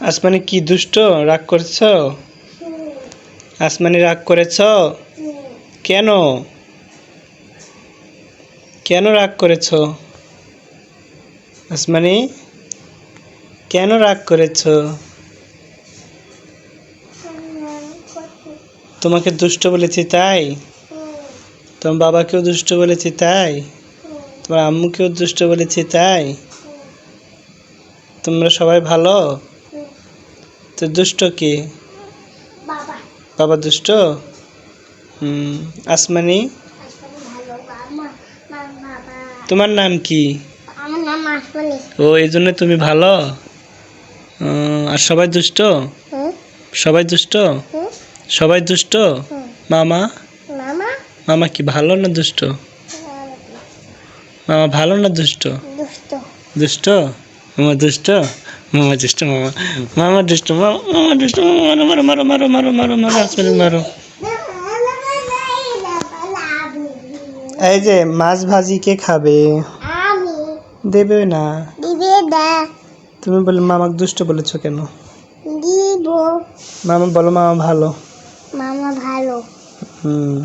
আসমানি কি দুষ্ট? রাগ করেছ? আসমানি রাগ করেছ? কেন? কেন রাগ করেছ? আসমানি কেন রাগ করেছ? তোমাকে দুষ্ট বলেছি তাই? তোমার বাবাকেও দুষ্ট বলেছি তাই? তোমার আম্মুকেও দুষ্ট বলেছি তাই? তোমরা সবাই ভালো? তো দুষ্ট কি? বাবা। দুষ্ট? হুম আসমানি? তোমার নাম কি? ও এই জন্য তুমি ভালো? আর সবাই দুষ্ট? সবাই দুষ্ট? সবাই দুষ্ট? মামা? মামা? মামা কি ভালো না দুষ্ট? মামা ভালো না দুষ্ট? দুষ্ট। দুষ্ট? মামা দুষ্ট? মামা দুষ্ট মামা। মামা দুষ্ট মামা মামা দুষ্ট মামা মারো মারো মারো মারো মারো মারো মারো মারো এই যে মাছ ভাজি কে খাবে? আমি। দেবে না। দিবে দা। তুমি বলে মামাকে দুষ্ট বলেছ কেন? দিব। মামা বলো মামা ভালো। মামা ভালো। হুম।